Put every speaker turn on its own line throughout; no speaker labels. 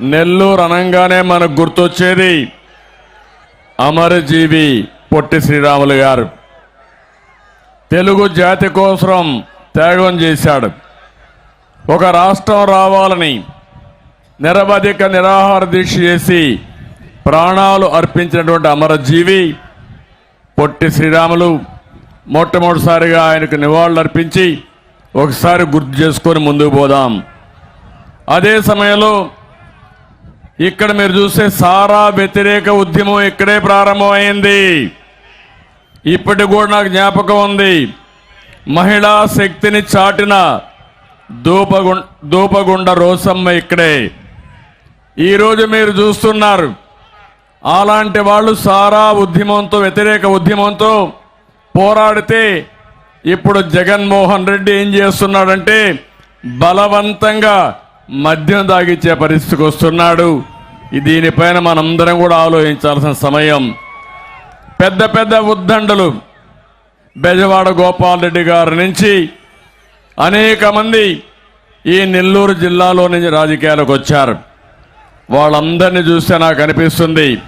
నెల్లూరు అనగానే మనకు గుర్తొచ్చేది అమరజీవి పొట్టి శ్రీరాములు గారు. తెలుగు జాతి కోసం త్యాగం చేశాడు. ఒక రాష్ట్రం రావాలని నిరవధిక నిరాహార దీక్ష చేసి ప్రాణాలు అర్పించినటువంటి అమరజీవి పొట్టి శ్రీరాములు మొట్టమొదటిసారిగా ఆయనకు నివాళులు అర్పించి ఒకసారి గుర్తు చేసుకొని ముందుకు పోదాం. అదే సమయంలో ఇక్కడ మీరు చూస్తే సారా వ్యతిరేక ఉద్యమం ఇక్కడే ప్రారంభమైంది ఇప్పటికి కూడా నాకు జ్ఞాపకం ఉంది. మహిళా శక్తిని చాటిన దూపగు దూపగుండ రోసమ్మ ఇక్కడే. ఈరోజు మీరు చూస్తున్నారు. అలాంటి వాళ్ళు సారా ఉద్యమంతో వ్యతిరేక ఉద్యమంతో పోరాడితే ఇప్పుడు జగన్మోహన్ రెడ్డి ఏం చేస్తున్నాడంటే బలవంతంగా మద్యం దాగిచ్చే పరిస్థితికి వస్తున్నాడు. దీనిపైన మనందరం కూడా ఆలోచించాల్సిన సమయం. పెద్ద పెద్ద ఉద్దండలు బెజవాడ గోపాల్ రెడ్డి గారి నుంచి అనేక మంది ఈ నెల్లూరు జిల్లాలో నుంచి రాజకీయాలకు వచ్చారు. వాళ్ళందరినీ చూస్తే నాకు అనిపిస్తుంది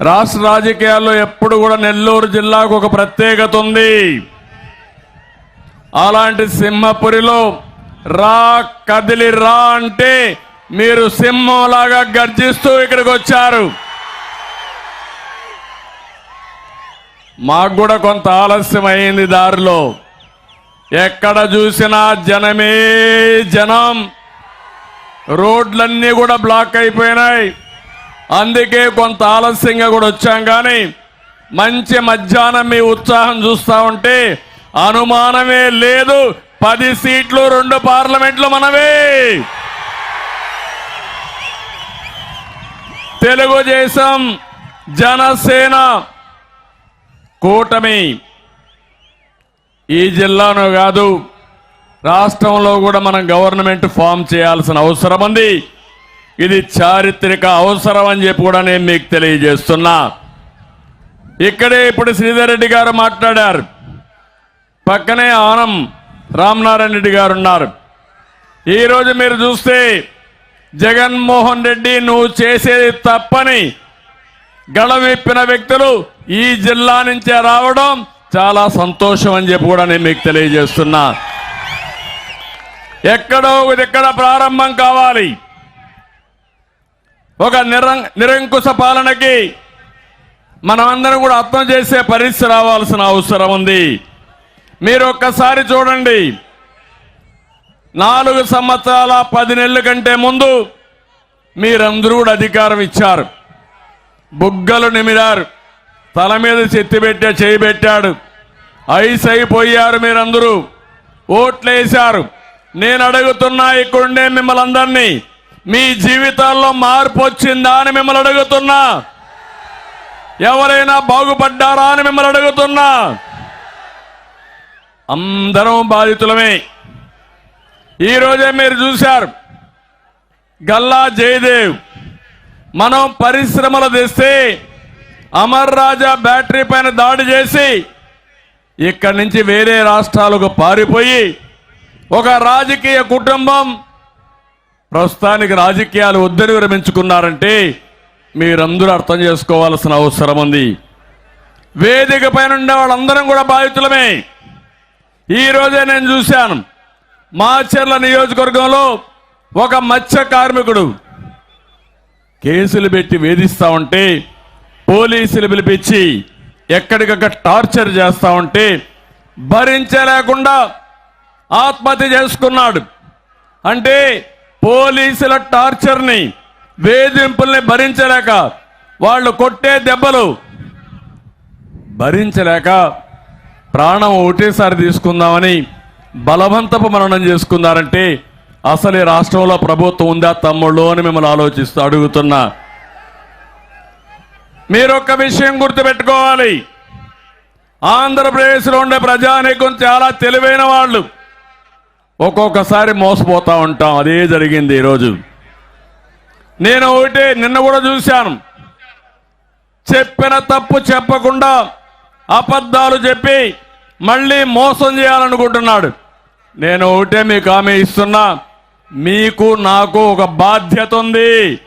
రాష్ట్ర రాజకీయాల్లో ఎప్పుడు కూడా నెల్లూరు జిల్లాకు ఒక ప్రత్యేకత ఉంది. అలాంటి సింహపురిలో రా కదిలి రా అంటే మీరు సింహంలాగా గర్జిస్తూ ఇక్కడికి వచ్చారు. మాకు కూడా కొంత ఆలస్యం అయింది దారిలో. ఎక్కడ చూసినా జనమే జనం. రోడ్లన్నీ కూడా బ్లాక్ అయిపోయినాయి. అందుకే కొంత ఆలస్యంగా కూడా వచ్చాం కానీ మంచి మధ్యాహ్నం మీ ఉత్సాహం చూస్తా ఉంటే అనుమానమే లేదు. పది సీట్లు రెండు పార్లమెంట్లు మనవే. తెలుగుదేశం జనసేన కూటమి. ఈ జిల్లాను కాదు రాష్ట్రంలో కూడా మనం గవర్నమెంట్ ఫామ్ చేయాల్సిన అవసరం ఉంది. ఇది చారిత్రక అవసరం అని చెప్పి కూడా నేను మీకు తెలియజేస్తున్నా. ఇక్కడే ఇప్పుడు శ్రీధర్ రెడ్డి గారు మాట్లాడారు. పక్కనే ఆనం రామనారాయణ రెడ్డి గారు ఉన్నారు. ఈరోజు మీరు చూస్తే జగన్మోహన్ రెడ్డి నువ్వు చేసేది తప్పని గళవిప్పిన వ్యక్తులు ఈ జిల్లా నుంచే రావడం చాలా సంతోషం అని చెప్పి కూడా నేను మీకు తెలియజేస్తున్నా. ఎక్కడో ఎక్కడ ప్రారంభం కావాలి. ఒక నిరం నిరంకుశ పాలనకి మనమందరం కూడా అర్థం చేసే పరిస్థితి రావాల్సిన అవసరం ఉంది. మీరు ఒక్కసారి చూడండి. నాలుగు సంవత్సరాల పది నెలల కంటే ముందు మీరందరూ కూడా అధికారం ఇచ్చారు. బుగ్గలు నిమిరారు. తల మీద చెత్తి పెట్టా చేయి పెట్టాడు. ఐస్ అయిపోయారు మీరందరూ. ఓట్లేశారు. నేను అడుగుతున్నా ఇక్కడుండే మిమ్మల్ని అందరినీ మీ జీవితాల్లో మార్పు వచ్చిందా అని మిమ్మల్ని అడుగుతున్నా. ఎవరైనా బాగుపడ్డారా అని మిమ్మల్ని అడుగుతున్నా. అందరం బాధితులమే. ఈరోజే మీరు చూశారు. గల్లా జయదేవ్ మనం పరిశ్రమలు తెస్తే అమర్ రాజా బ్యాటరీ పైన దాడి చేసి ఇక్కడి నుంచి వేరే రాష్ట్రాలకు పారిపోయి ఒక రాజకీయ కుటుంబం ప్రస్తుతానికి రాజకీయాలు వద్దని విరమించుకున్నారంటే మీరందరూ అర్థం చేసుకోవాల్సిన అవసరం ఉంది. వేదిక పైన ఉండే వాళ్ళందరం కూడా బాధితులమే. ఈరోజే నేను చూశాను. మాచర్ల నియోజకవర్గంలో ఒక మత్స్య కార్మికుడు కేసులు పెట్టి వేధిస్తా ఉంటే పోలీసులు పిలిపించి ఎక్కడికక్కడ టార్చర్ చేస్తా ఉంటే భరించలేకుండా ఆత్మహత్య చేసుకున్నాడు. అంటే పోలీసుల టార్చర్ని వేధింపుల్ని భరించలేక వాళ్ళు కొట్టే దెబ్బలు భరించలేక ప్రాణం ఒకటేసారి తీసుకుందామని బలవంతపు మరణం చేసుకున్నారంటే అసలు ఈ రాష్ట్రంలో ప్రభుత్వం ఉందా తమ్ముళ్ళు అని మిమ్మల్ని ఆలోచిస్తూ అడుగుతున్నా. మీరొక్క విషయం గుర్తుపెట్టుకోవాలి. ఆంధ్రప్రదేశ్లో ఉండే ప్రజానీకం చాలా తెలివైన వాళ్ళు. ఒక్కొక్కసారి మోసపోతా ఉంటాం. అదే జరిగింది ఈరోజు. నేను ఒకటి నిన్న కూడా చూశాను. చెప్పిన తప్పు చెప్పకుండా అబద్ధాలు చెప్పి మళ్ళీ మోసం చేయాలనుకుంటున్నాడు. నేను ఒకటే మీకు ఆమె ఇస్తున్నా. మీకు నాకు ఒక బాధ్యత ఉంది.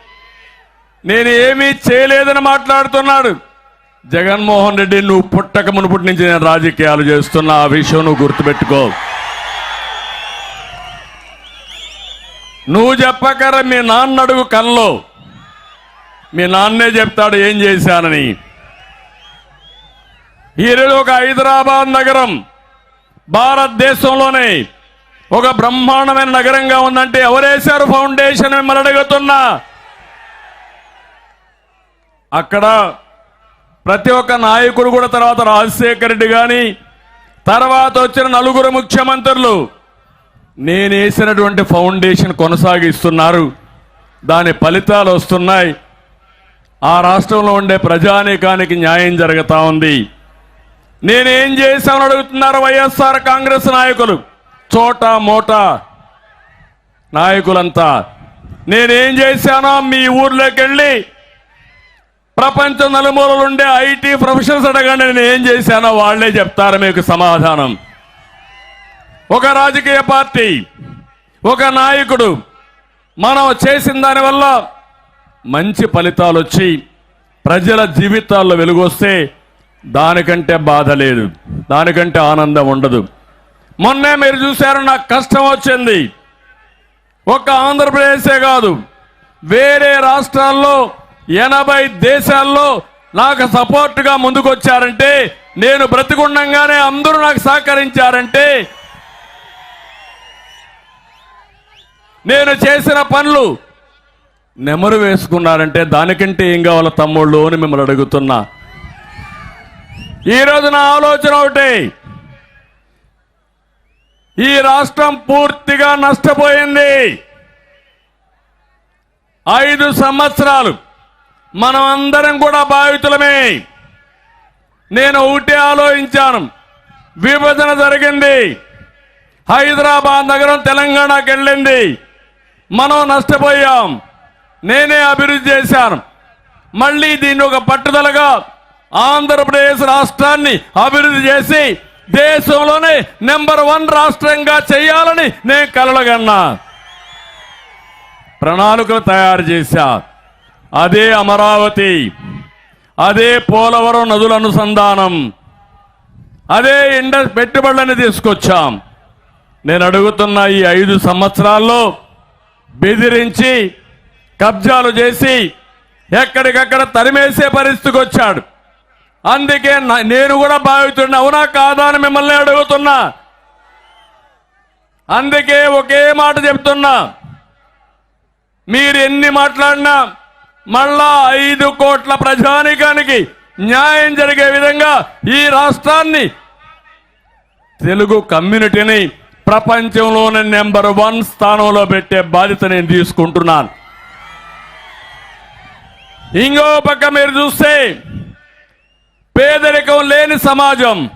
నేను ఏమీ చేయలేదని మాట్లాడుతున్నాడు. జగన్మోహన్ రెడ్డి నువ్వు పుట్టక మునుపటి నుంచి నేను రాజకీయాలు చేస్తున్నా. ఆ విషయం నువ్వు గుర్తుపెట్టుకో. నువ్వు చెప్పకరా మీ నాన్న అడుగు కల్లో. మీ నాన్నే చెప్తాడు ఏం చేశానని. ఈరోజు ఒక హైదరాబాద్ నగరం భారతదేశంలోనే ఒక బ్రహ్మాండమైన నగరంగా ఉందంటే ఎవరేశారు ఫౌండేషన్ మిమ్మల్ని అడుగుతున్నా. అక్కడ ప్రతి ఒక్క నాయకుడు కూడా తర్వాత రాజశేఖర రెడ్డి కానీ తర్వాత వచ్చిన నలుగురు ముఖ్యమంత్రులు నేను వేసినటువంటి ఫౌండేషన్ కొనసాగిస్తున్నారు. దాని ఫలితాలు వస్తున్నాయి. ఆ రాష్ట్రంలో ఉండే ప్రజానీకానికి న్యాయం జరుగుతూ ఉంది. నేనేం చేశామని అడుగుతున్నారు వైఎస్ఆర్ కాంగ్రెస్ నాయకులు? చోట మోట నాయకులంతా నేనేం చేశానో మీ ఊర్లోకి వెళ్ళి ప్రపంచ నలుమూలలు ఉండే ఐటీ ప్రొఫెషనల్స్ అడగండి నేను ఏం చేశానో వాళ్ళే చెప్తారు మీకు సమాధానం. ఒక రాజకీయ పార్టీ ఒక నాయకుడు మనం చేసిన దానివల్ల మంచి ఫలితాలు వచ్చి ప్రజల జీవితాల్లో వెలుగొస్తే దానికంటే బాధ లేదు దానికంటే ఆనందం ఉండదు. మొన్నే మీరు చూశారు నాకు కష్టం వచ్చింది. ఒక్క ఆంధ్రప్రదేశే కాదు వేరే రాష్ట్రాల్లో ఎనభై దేశాల్లో నాకు సపోర్ట్గా ముందుకొచ్చారంటే నేను బ్రతికుండంగానే అందరూ నాకు సహకరించారంటే నేను చేసిన పనులు నెమరు వేసుకున్నారంటే దానికంటే ఏం కావాలో తమ్ముళ్ళు అని మిమ్మల్ని అడుగుతున్నా. ఈరోజు నా ఆలోచన ఒకటే ఈ రాష్ట్రం పూర్తిగా నష్టపోయింది. ఐదు సంవత్సరాలు మనం అందరం కూడా బాధితులమే. నేను ఒకటే ఆలోచించాను. విభజన జరిగింది. హైదరాబాద్ నగరం తెలంగాణకు వెళ్ళింది. మనం నష్టపోయాం. నేనే అభివృద్ధి చేశాను. మళ్ళీ దీన్ని ఒక పట్టుదలగా ఆంధ్రప్రదేశ్ రాష్ట్రాన్ని అభివృద్ధి చేసి దేశంలోనే నెంబర్ వన్ రాష్ట్రంగా చేయాలని నేను కలలుగన్నా. ప్రణాళికలు తయారు చేశా. అదే అమరావతి అదే పోలవరం నదుల అనుసంధానం అదే ఇండ పెట్టుబడులని తీసుకొచ్చాం. నేను అడుగుతున్న ఈ ఐదు సంవత్సరాల్లో బెదిరించి కబ్జాలు చేసి ఎక్కడికక్కడ తరిమేసే పరిస్థితికి వచ్చాడు. అందుకే నా- నేను కూడా భావిస్తున్నా. అవునా కాదా అని మిమ్మల్ని అడుగుతున్నా. అందుకే ఒకే మాట చెప్తున్నా. మీరు ఎన్ని మాట్లాడినా మళ్ళా ఐదు కోట్ల ప్రజానికానికి న్యాయం జరిగే విధంగా ఈ రాష్ట్రాన్ని తెలుగు కమ్యూనిటీని ప్రపంచంలోనే నెంబర్ వన్ స్థానంలో పెట్టే బాధ్యత నేను తీసుకుంటున్నాను. ఇంకో పక్క మీరు చూస్తే పేదరికం లేని సమాజం.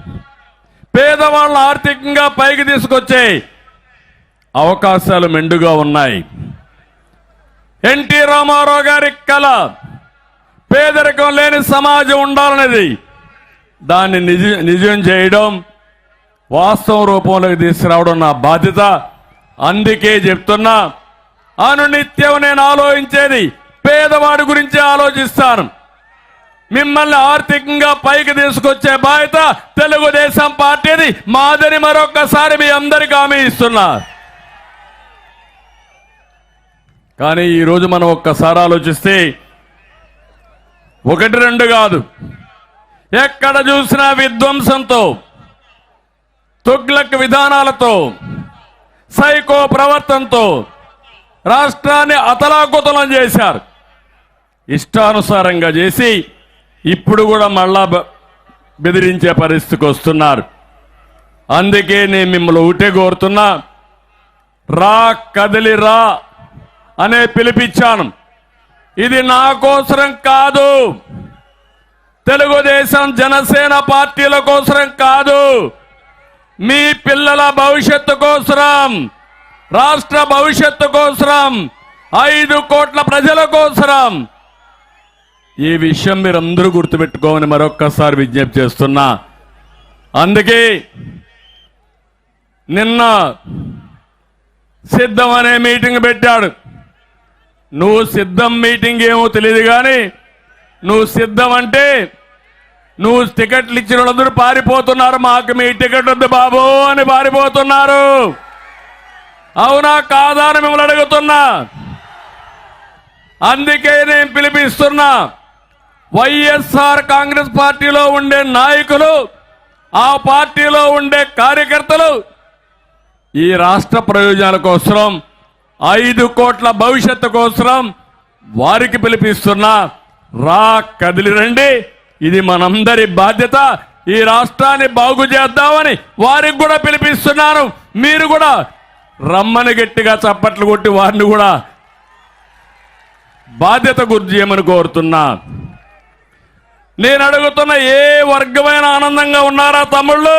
పేదవాళ్ళని ఆర్థికంగా పైకి తీసుకొచ్చే అవకాశాలు మెండుగా ఉన్నాయి. ఎన్టీ రామారావు గారి కళ పేదరికం లేని సమాజం ఉండాలనేది దాన్ని నిజ నిజం చేయడం వాస్తవ రూపంలోకి తీసుకురావడం నా బాధ్యత. అందుకే చెప్తున్నా అనునిత్యం నేను ఆలోచించేది పేదవాడి గురించి ఆలోచిస్తాను. మిమ్మల్ని ఆర్థికంగా పైకి తీసుకొచ్చే బాధ్యత తెలుగుదేశం పార్టీది. మాదని మరొక్కసారి మీ అందరికి హామీ ఇస్తున్నా. కానీ ఈరోజు మనం ఒక్కసారి ఆలోచిస్తే ఒకటి రెండు కాదు. ఎక్కడ చూసినా విధ్వంసంతో తుగ్లక్ విధానాలతో సైకో ప్రవర్తనతో రాష్ట్రాన్ని అతలాకుతలం చేశారు. ఇష్టానుసారంగా చేసి ఇప్పుడు కూడా మళ్ళా బ- బెదిరించే పరిస్థితికి వస్తున్నారు. అందుకే నేను మిమ్మల్ని ఒకటే కోరుతున్నా. రా కదిలి రా అనే పిలిపించాను. ఇది నా కోసరం కాదు. తెలుగుదేశం జనసేన పార్టీల కోసరం కాదు. మీ పిల్లల భవిష్యత్తు కోసరం. రాష్ట్ర భవిష్యత్తు కోసరం. ఐదు కోట్ల ప్రజల కోసరం. ఈ విషయం మీరందరూ గుర్తుపెట్టుకోమని మరొక్కసారి విజ్ఞప్తి చేస్తున్నా. అందుకే నిన్న సిద్ధం అనే మీటింగ్ పెట్టాడు. నువ్వు సిద్ధం మీటింగ్ ఏమో తెలియదు కానీ నువ్వు సిద్ధం అంటే నువ్వు టికెట్లు ఇచ్చిన వాళ్ళందరూ పారిపోతున్నారు. మాకు మీ టికెట్ వద్దు బాబు అని పారిపోతున్నారు. అవునా కాదా అని మిమ్మల్ని అడుగుతున్నా. అందుకే నేను పిలిపిస్తున్నా. వైఎస్ఆర్ కాంగ్రెస్ పార్టీలో ఉండే నాయకులు ఆ పార్టీలో ఉండే కార్యకర్తలు ఈ రాష్ట్ర ప్రయోజనాల కోసం ఐదు కోట్ల భవిష్యత్తు కోసం వారికి పిలిపిస్తున్నా రా కదిలి రండి. ఇది మనందరి బాధ్యత. ఈ రాష్ట్రాన్ని బాగు చేద్దామని వారికి కూడా పిలిపిస్తున్నాను. మీరు కూడా రమ్మని గట్టిగా చప్పట్లు కొట్టి వారిని కూడా బాధ్యత గుర్తు చేయమని కోరుతున్నా. నేను అడుగుతున్న ఏ వర్గమైన ఆనందంగా ఉన్నారా తమ్ముళ్ళు?